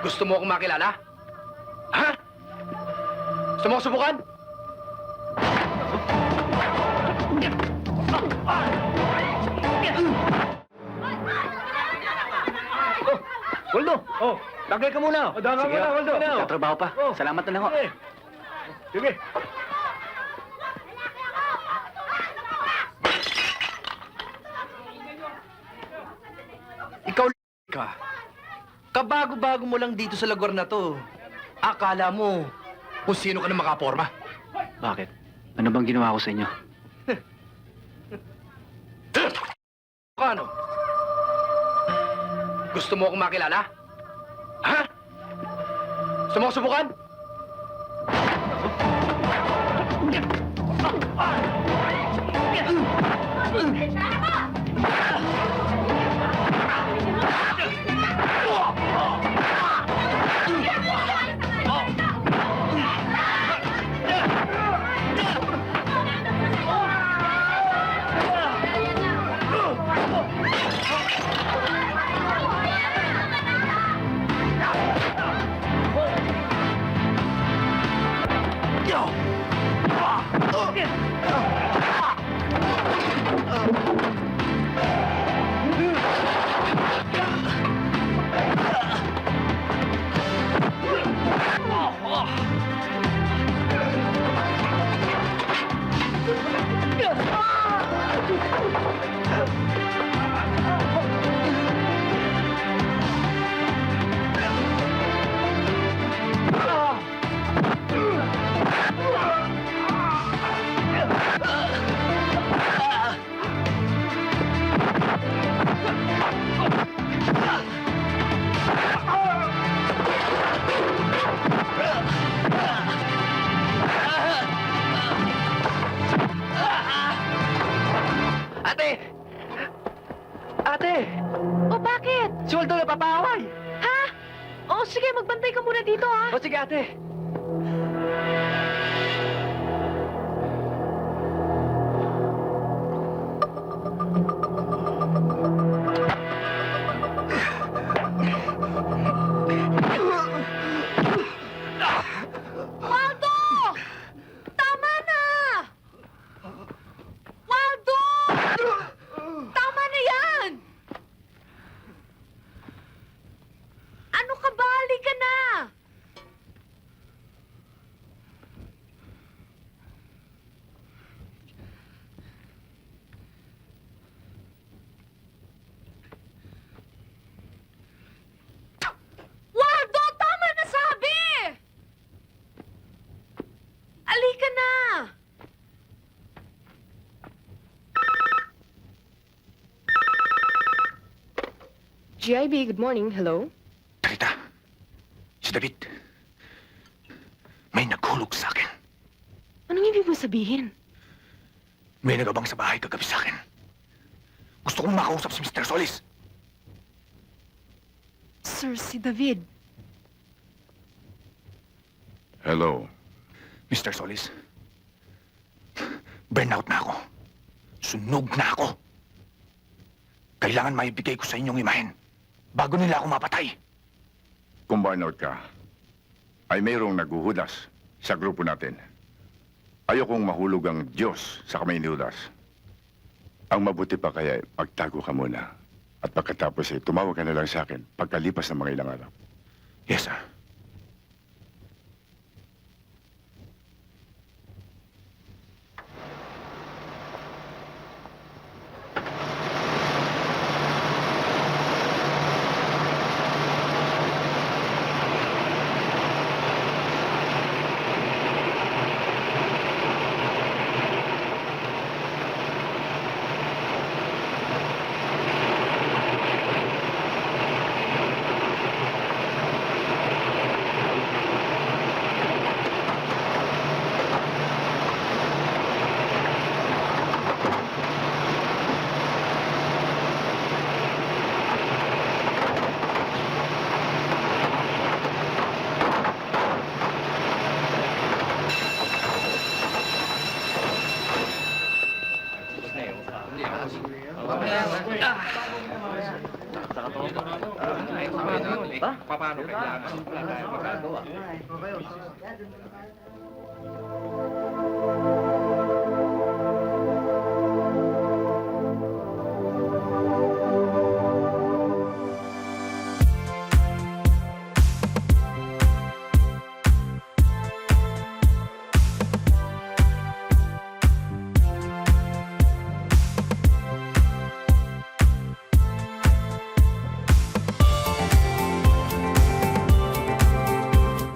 Gusto mo akong makilala? Ha? Gusto mo akong subukan? Waldo! Oh, tagay ka muna. Oh, Sige, muna, Waldo. Tatrabaho pa. Oh. Salamat na lang ho. Sige. Sige. Ikaw ka. Kabago-bago mo lang dito sa lugar na to. Akala mo kung sino ka na makaporma. Bakit? Ano bang ginawa ko sa inyo? Ano? Gusto mo akong makilala? Ha? Gusto mo akong subukan? Ate! Sige, magbantay ka muna dito ha. O sige, ate! GIB, good morning. Hello? Rita, si David. May naghulog sa akin. Anong ibig mo sabihin? May nagabang sa bahay kagabi sa akin. Gusto kong makausap si Mr. Solis. Sir, si David. Hello. Mr. Solis, burnout na ako. Sunog na ako. Kailangan maibigay ko sa inyong imahen bago nila ako mapatay. Kung burnout ka, ay mayroong naguhudas sa grupo natin. Ayokong mahulog ang Diyos sa kamay ni Judas. Ang mabuti pa kaya ay magtago ka muna. At pagkatapos ay tumawag ka na lang sa akin pagkalipas ng mga ilang araw. Yes, sir. Paano kailangan? Paano kailangan?